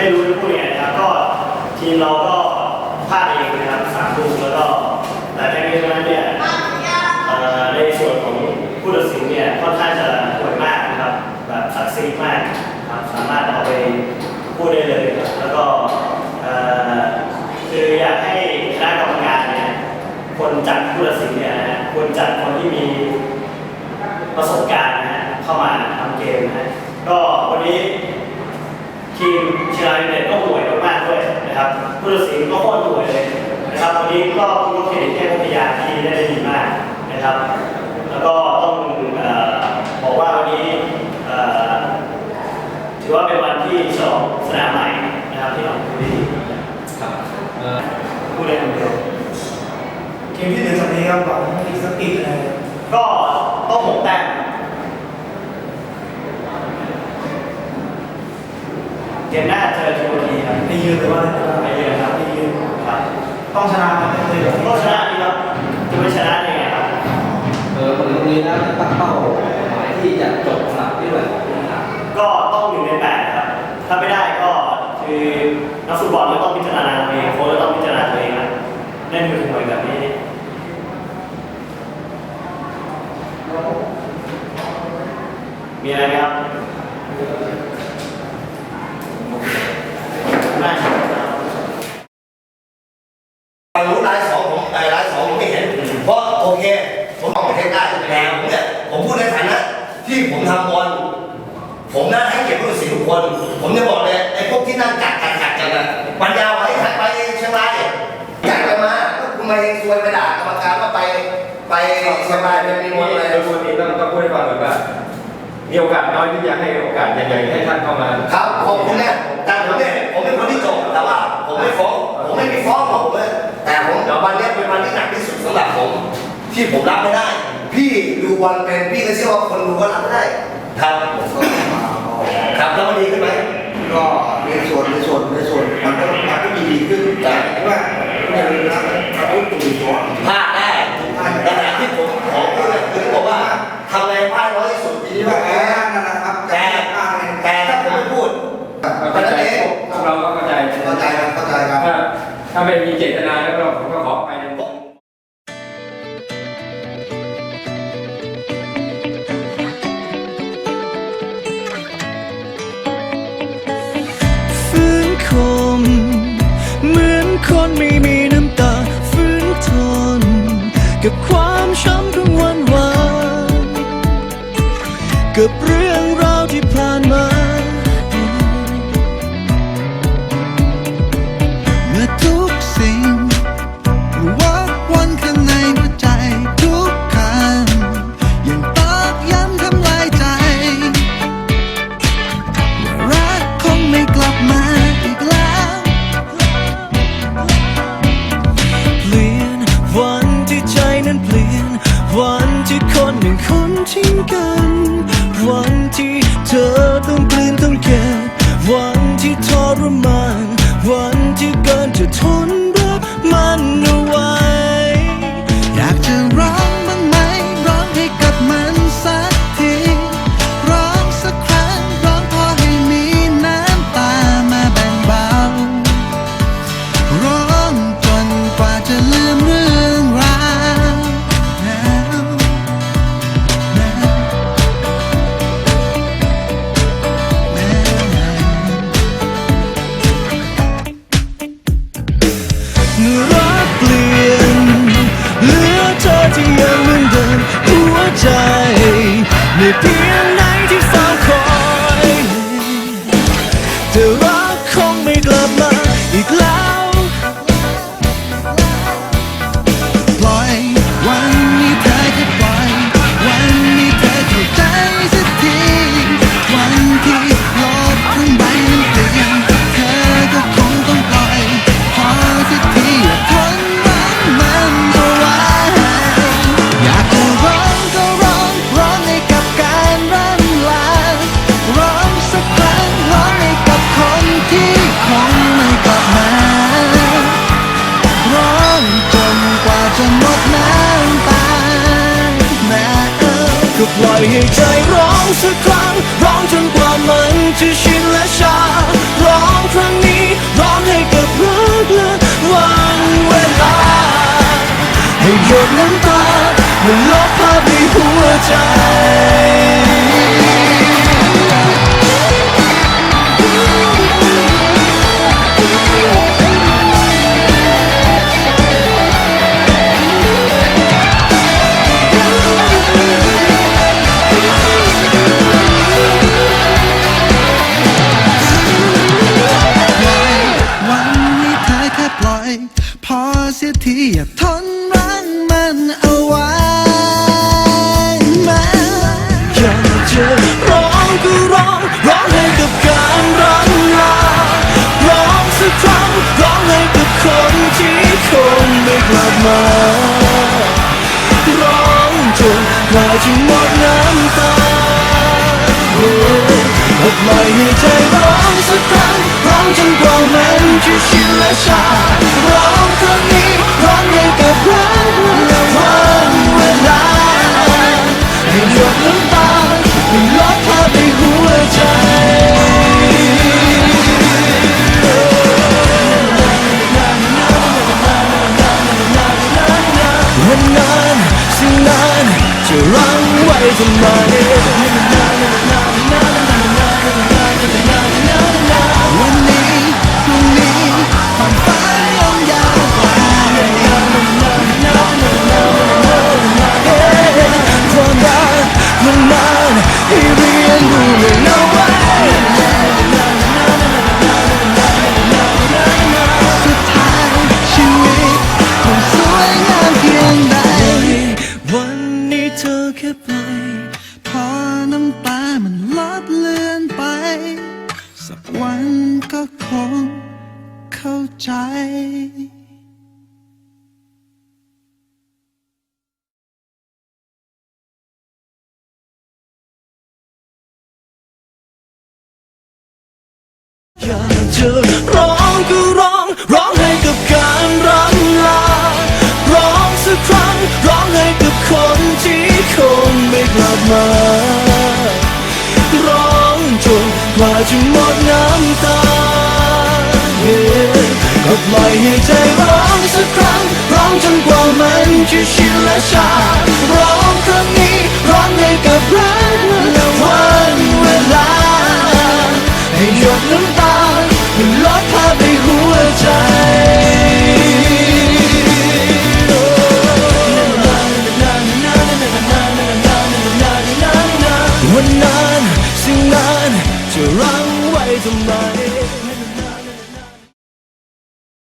ได้รู้ทั้งคู่เนี่ยนะครับก็ทีมเราก็พลาดเองนะครับสามลูกแล้วก็แต่ในนี้นั้นเนี่ยในส่วนของผู้ตัดสินเนี่ยค่อนข้างจะห่วยมากนะครับแบบศักดิ์สิทธิ์มากครับสามารถเอาไปพูดได้เลยครับแล้วก็คืออยากให้คณะกรรมการเนี่ยคนจัดผู้ตัดสินเนี่ยนะควรจัดคนที่มีประสบการณ์นะเข้ามาทำเกมนะฮะก็วันนี้ ทีมเชียงรายยูไนเต็ดก็ห่วยมากๆด้วยนะครับผู้ตัดสินก็โคตรห่วยเลยนะครับวันนี้ก็ยกเครดิตให้พัทยาที่ได้ดีมากนะครับ แล้วก็ต้องบอกว่าวันนี้ถือว่าเป็นวันที่ฉลองสนามใหม่นะครับที่เราพูดดีครับเอ่อพูดได้คำเดียวเกมที่เหลือจากนี้ครับหวังอีกสักกี่คะแนนก็ต้องหกแต้ม เกมหน้าเจอทีโอทีครับไปยืนหรือว่าอะไรนะไปเยือนครับไปยืนครับ ต้องชนะครับไม่เคยก็ชนะดีครับจะไม่ชนะได้ไงครับเออคนโรงเรียนนะตั้งเป้าหมายที่จะจบสนามที่แบบนะครับก็ต้องอยู่ในแปดครับ ถ้าไม่ได้ก็คือนักฟุตบอลก็ต้องพิจารณาตัวเองโค้ชก็ต้องพิจารณาตัวเองนะเล่นมือหวยแบบนี้มีอะไรไหมครับไม่ครับ รู้รายสองผมไอ้รายสองผมไม่เห็น เพราะโอเค ผมออกประเทศได้แต่ผมเนี่ยผมพูดในฐานะที่ผมทำบอลผมน่าให้เกียรติผู้ตัดสินทุก คน ผมจะบอกเลยไอ้พวกที่นั่งกัดกัดกัดกันนะปัญญาไว้ใครไปเชียงรายกัดกันมาก็คุณมาเองซวยไปด่ากรรมการว่าไป ไปเชียงรายเป็นมีมวลเลยโดยปกติต้องต้องพูดให้ฟังก่อนว่ามีโอกาสน้อยที่จะให้โอกาสใหญ่ๆให้ท่านเข้ามา ครับขอบคุณเนี่ยแต่ผมเนี่ยผมเป็นคนที่จบแต่ว่าผมไม่ฟ้องผมไม่มีฟ้องของผมเลยแต่ผมวันเนี้ยเป็นวันที่หนักที่สุดสำหรับผม ที่ผมรับไม่ได้ พี่ดูบอลเป็นพี่ก็เชื่อว่าคนดูก็รับไม่ได้ครับ ครับ แล้วมันดีขึ้นไหมก็ในส่วนในส่วนในส่วนมันก็มันก็มีดีขึ้นแต่ว่าอย่าลืมนะเราพูดถึงตัวพลาดได้แต่ที่ผมขอพูดเนี่ยคือบอกว่าทำไงพลาดน้อยที่สุดปีที่นี้ว่าว่าแพ้แพ้นั่นนะครับแต่แต่ถ้าผมไม่พูดเข้าใจพวกเราก็เข้าใจเข้าใจกันเข้าใจกันถ้าถ้าไม่มีเจตนาแล้ว กับความช้ำของวันวานกับเรื่อง ปล่อยให้ใจร้องสักครั้ง ร้องจนกว่ามันจะชินและชา ร้องครั้งนี้ ร้องให้กับรักและวันเวลา ให้หยดน้ำตามันลบภาพในหัวใจ อย่าทนรั้งมันเอาไว้แม้อยากจะร้องก็ร้องร้องให้กับการรังลาร้องสักครั้งร้องให้กับคนที่คงไม่กลับมาร้องจนกว่าจะหมดน้ำตาก็ปล่อยให้ใจร้องสักครั้งร้องจนกว่ามันจะชินและชาร้องครั้งนี้ เข้าใจอยากจะร้องก็ร้อง ร้องให้กับการรังลา ร้องสักครั้ง ร้องให้กับคนที่คงไม่กลับมา ร้องจนกว่าจะหมดน้ำตา ปล่อยให้ใจร้องสักครั้ง ร้องจนกว่ามันจะชินและชาร้องครั้งนี้